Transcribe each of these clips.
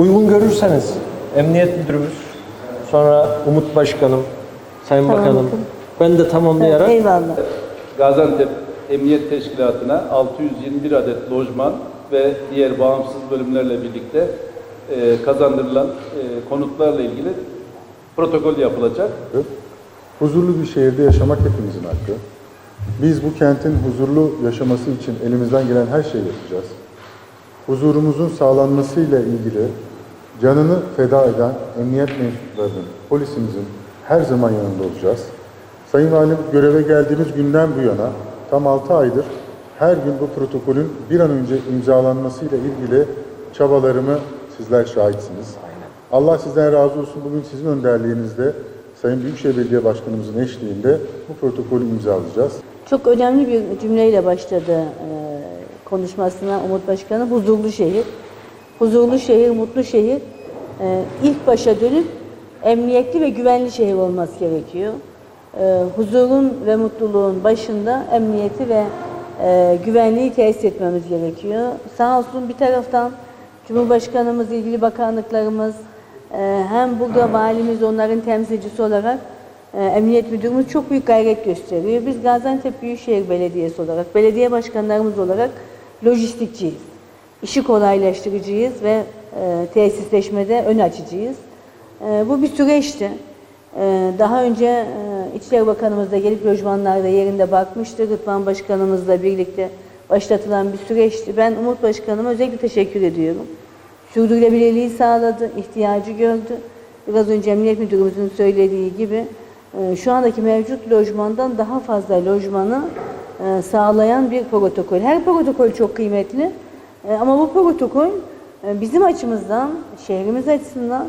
Uygun görürseniz Emniyet Müdürümüz, sonra Umut Başkanım, Sayın Tamam, Bakanım, ben de tamamlayarak Eyvallah. Gaziantep Emniyet Teşkilatı'na 621 adet lojman ve diğer bağımsız bölümlerle birlikte e, kazandırılan e, konutlarla ilgili protokol yapılacak. Huzurlu bir şehirde yaşamak hepimizin hakkı. Biz bu kentin huzurlu yaşaması için elimizden gelen her şeyi yapacağız. Huzurumuzun sağlanmasıyla ilgili canını feda eden emniyet mensuplarının, polisimizin her zaman yanında olacağız. Sayın Valim göreve geldiğimiz günden bu yana tam 6 aydır her gün bu protokolün bir an önce imzalanmasıyla ilgili çabalarımı sizler şahitsiniz. Allah sizden razı olsun. Bugün sizin önderliğinizde Sayın Büyükşehir Belediye Başkanımızın eşliğinde bu protokolü imzalayacağız. Çok önemli bir cümleyle başladı e, konuşmasına Umut Başkanı. Huzurlu şehir. Huzurlu şehir, mutlu şehir. E, ilk başa dönüp emniyetli ve güvenli şehir olması gerekiyor. E, huzurun ve mutluluğun başında emniyeti ve e, güvenliği tesis etmemiz gerekiyor. Sağ olsun bir taraftan Cumhurbaşkanımız, ilgili bakanlıklarımız, e, hem burada valimiz onların temsilcisi olarak e, Emniyet Müdürümüz çok büyük gayret gösteriyor. Biz Gaziantep Büyükşehir Belediyesi olarak, belediye başkanlarımız olarak lojistikçiyiz. İşi kolaylaştırıcıyız ve e, tesisleşmede ön açıcıyız. E, bu bir süreçti. E, daha önce e, İçişleri Bakanımız da gelip lojmanlarda yerinde bakmıştı. Rıdvan Başkanımızla birlikte başlatılan bir süreçti. Ben Umut Başkanıma özellikle teşekkür ediyorum. Sürdürülebilirliği sağladı, ihtiyacı gördü. Biraz önce Emniyet Müdürümüzün söylediği gibi e, şu andaki mevcut lojmandan daha fazla lojmanı e, sağlayan bir protokol. Her protokol çok kıymetli ama bu protokol e, bizim açımızdan, şehrimiz açısından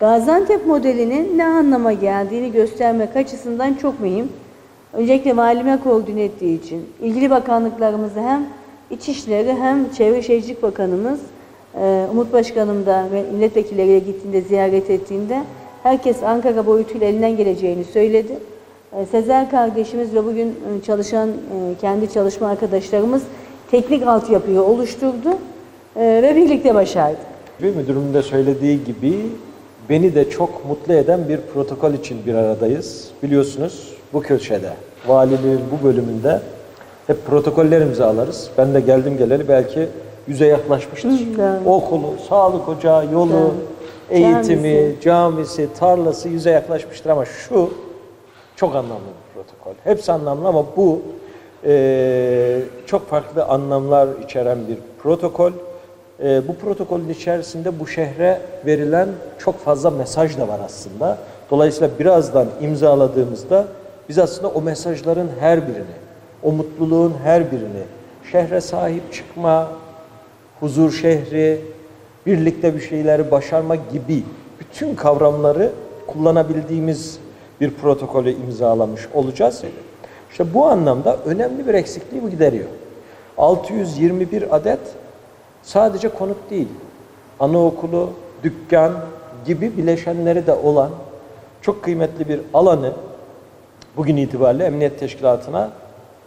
Gaziantep modelinin ne anlama geldiğini göstermek açısından çok mühim. Öncelikle valime koordine ettiği için ilgili bakanlıklarımızı hem İçişleri hem Çevre Şehircilik Bakanımız e, Umut Başkanım da ve milletvekilleriyle gittiğinde ziyaret ettiğinde herkes Ankara boyutuyla elinden geleceğini söyledi. E, Sezer kardeşimiz ve bugün e, çalışan e, kendi çalışma arkadaşlarımız teknik altyapıyı oluşturdu e, ve birlikte başardık. bir müdürümün de söylediği gibi beni de çok mutlu eden bir protokol için bir aradayız. Biliyorsunuz bu köşede, valiliğin bu bölümünde hep protokoller imzalarız. Ben de geldim geleli belki yüze yaklaşmıştır. evet. Okulu, sağlık ocağı, yolu, Evet. eğitimi, Camisi. camisi, tarlası yüze yaklaşmıştır ama şu çok anlamlı bir protokol. Hepsi anlamlı ama bu eee, çok farklı anlamlar içeren bir protokol. Eee, bu protokolün içerisinde bu şehre verilen çok fazla mesaj da var aslında. Dolayısıyla birazdan imzaladığımızda biz aslında o mesajların her birini, o mutluluğun her birini, şehre sahip çıkma, huzur şehri, birlikte bir şeyleri başarma gibi bütün kavramları kullanabildiğimiz bir protokolü imzalamış olacağız. İşte bu anlamda önemli bir eksikliği bu gideriyor. 621 adet sadece konut değil, anaokulu, dükkan gibi bileşenleri de olan çok kıymetli bir alanı bugün itibariyle Emniyet Teşkilatı'na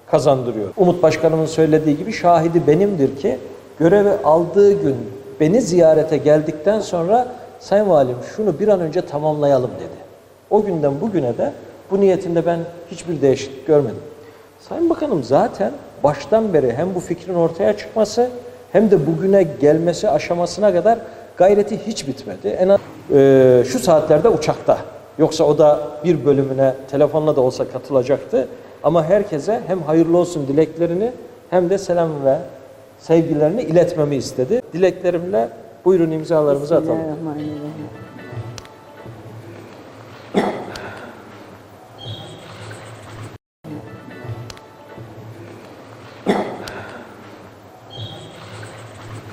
kazandırıyor. Umut Başkanımın söylediği gibi şahidi benimdir ki görevi aldığı gün beni ziyarete geldikten sonra Sayın Valim şunu bir an önce tamamlayalım dedi. O günden bugüne de bu niyetinde ben hiçbir değişiklik görmedim. Sayın Bakanım zaten baştan beri hem bu fikrin ortaya çıkması hem de bugüne gelmesi aşamasına kadar gayreti hiç bitmedi. En az e, şu saatlerde uçakta. Yoksa o da bir bölümüne telefonla da olsa katılacaktı. Ama herkese hem hayırlı olsun dileklerini hem de selam ve sevgilerini iletmemi istedi. Dileklerimle buyurun imzalarımızı atalım.